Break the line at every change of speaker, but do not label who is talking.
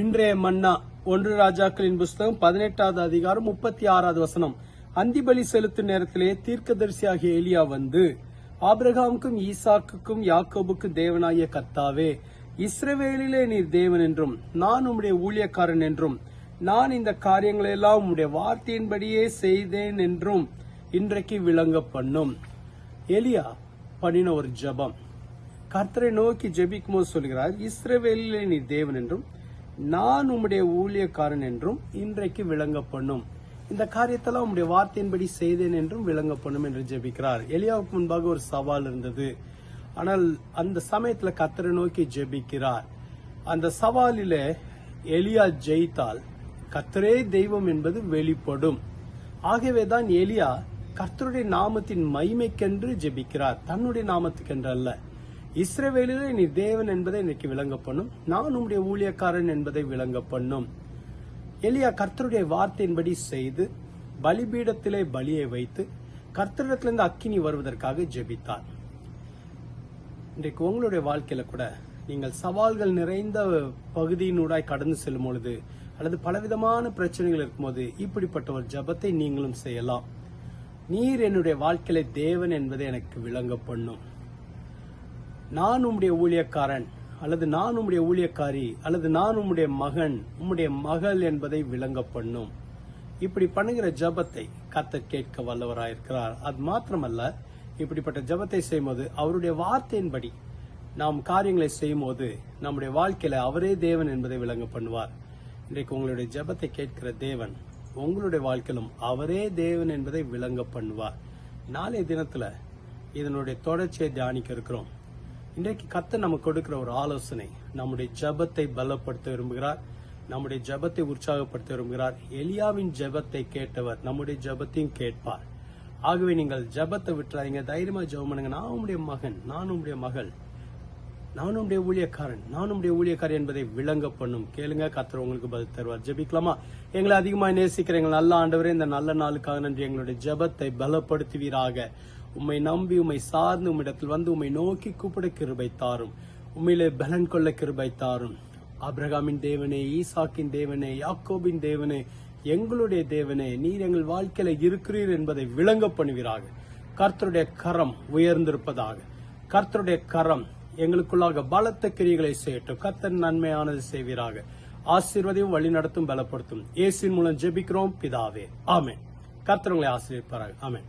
இன்றைய மன்னா ஒன்று ராஜாக்களின் புஸ்தகம் பதினெட்டாவது அதிகாரம் முப்பத்தி ஆறாவது வசனம். அந்திபலி செலுத்தும் நேரத்திலே தீர்க்கதரிசியாகிய எலியா வந்து ஆபிரகாமுக்கும் ஈசாக்குக்கும் யாக்கோபுக்கும் தேவனாகிய கர்த்தாவே இஸ்ரவேலிலே நீர் தேவன் என்றும் நான் உம்முடைய ஊழியக்காரன் என்றும் நான் இந்த காரியங்களை எல்லாம் உம்முடைய வார்த்தையின்படியே செய்தேன் என்றும் இன்றைக்கு விளங்க பண்ணும் எலியா பண்ணின ஒரு ஜெபம். கர்த்தரை நோக்கி ஜெபிக்கும் போது சொல்கிறார் இஸ்ரவேலிலே நீ தேவன் என்றும் நான் உம்முடைய ஊழியக்காரன் என்றும் இன்றைக்கு விளங்க பண்ணும் இந்த காரியத்தெல்லாம் உம்முடைய வார்த்தையின்படி செய்தேன் என்றும் விளங்க பண்ணும் என்று ஜெபிக்கிறார். எலியாவுக்கு முன்பாக ஒரு சவால் இருந்தது. ஆனால் அந்த சமயத்துல கத்தரை நோக்கி ஜெபிக்கிறார். அந்த சவாலில எலியா ஜெயித்தால் கத்தரே தெய்வம் என்பது வெளிப்படும். ஆகவேதான் எலியா கர்த்தருடைய நாமத்தின் மைமைக்கென்று ஜெபிக்கிறார். தன்னுடைய நாமத்துக்கென்று அல்ல இஸ்ரவேலிலே நீ தேவன் என்பதை இன்னைக்கு விளங்க பண்ணும் நான் உம்முடைய ஊழியக்காரன் என்பதை விளங்க பண்ணும் எலியா கர்த்தருடைய வார்த்தையின்படி செய்து பலிபீடத்திலே பலியை வைத்து கர்த்தரிடத்திலிருந்து அக்கினி வருவதற்காக ஜெபித்தார். இன்றைக்கு உங்களுடைய வாழ்க்கையில கூட நீங்கள் சவால்கள் நிறைந்த பகுதியினூடாய் கடந்து செல்லும் பொழுது அல்லது பலவிதமான பிரச்சனைகள் இருக்கும்போது இப்படிப்பட்ட ஒரு ஜெபத்தை நீங்களும் செய்யலாம். நீர் என்னுடைய வாழ்க்கையில தேவன் என்பதை எனக்கு விளங்க பண்ணும் நான் உம்முடைய ஊழியக்காரன் அல்லது நான் உம்முடைய ஊழியக்காரி அல்லது நான் உம்முடைய மகன் உம்முடைய மகள் என்பதை விளங்க பண்ணும் இப்படி பண்ணுகிற ஜபத்தை கத்த கேட்க வல்லவராயிருக்கிறார். அது மாத்திரமல்ல இப்படிப்பட்ட ஜபத்தை செய்யும்போது அவருடைய வார்த்தையின்படி நாம் காரியங்களை செய்யும்போது நம்முடைய வாழ்க்கையில அவரே தேவன் என்பதை விளங்க பண்ணுவார் இன்றைக்கு உங்களுடைய ஜபத்தை கேட்கிற தேவன் உங்களுடைய வாழ்க்கையிலும் அவரே தேவன் என்பதை விளங்க பண்ணுவார் நாளைய தினத்துல இதனுடைய தொடர்ச்சியை தியானிக்க இருக்கிறோம். இன்றைக்கு கத்த நம்ம கொடுக்கிற ஒரு ஆலோசனை நம்முடைய ஜெபத்தை பலப்படுத்த விரும்புகிறார் நம்முடைய ஜெபத்தை உற்சாகப்படுத்த விரும்புகிறார். எலியாவின் ஜெபத்தை கேட்டவர் நம்முடைய ஜெபத்தையும் கேட்பார். ஆகவே நீங்கள் ஜெபத்தை விட்டுறாதீங்க தைரியமா ஜபம் பண்ணுங்க. நான் உம்முடைய மகன் நான் உடைய மகள் நான் உடைய ஊழியக்காரன் நான் உடைய ஊழியக்காரன் என்பதை விளங்க பண்ணும். கேளுங்க கர்த்தர் உங்களுக்கு பதில் தருவார். ஜெபிக்கலாமா? எங்களை அதிகமாக நேசிக்கிறேன் எங்கள் நல்ல ஆண்டவரே இந்த நல்ல நாளுக்காக நன்றி. எங்களுடைய ஜெபத்தை பலப்படுத்துவீராக. உம்மை நம்பி உம்மை சார்ந்து உம்மிடத்தில் வந்து உம்மை நோக்கி கூப்பிட கிருபை தாரும் உம்மையிலே பலன் கொள்ள கிருபை தாரும் ஆபிரகாமின் தேவனே ஈசாக்கின் தேவனே யாக்கோபின் தேவனே எங்களுடைய தேவனே நீர் எங்கள் வாழ்க்கையில இருக்கிறீர் என்பதை விளங்க பண்ணுவீராக. கர்த்தருடைய கரம் உயர்ந்திருப்பதாக. கர்த்தருடைய கரம் எங்களுக்குள்ளாக பலத்த கிரியைகளை செய்யட்டும். கர்த்தர் நன்மையானது செய்வீராக. ஆசீர்வதையும் வழி நடத்தும் பலப்படுத்தும். ஏசின் மூலம் ஜெபிக்கிறோம் பிதாவே. ஆமென். கர்த்தர் உங்களை ஆசீர்வதிப்பாராக. ஆமேன்.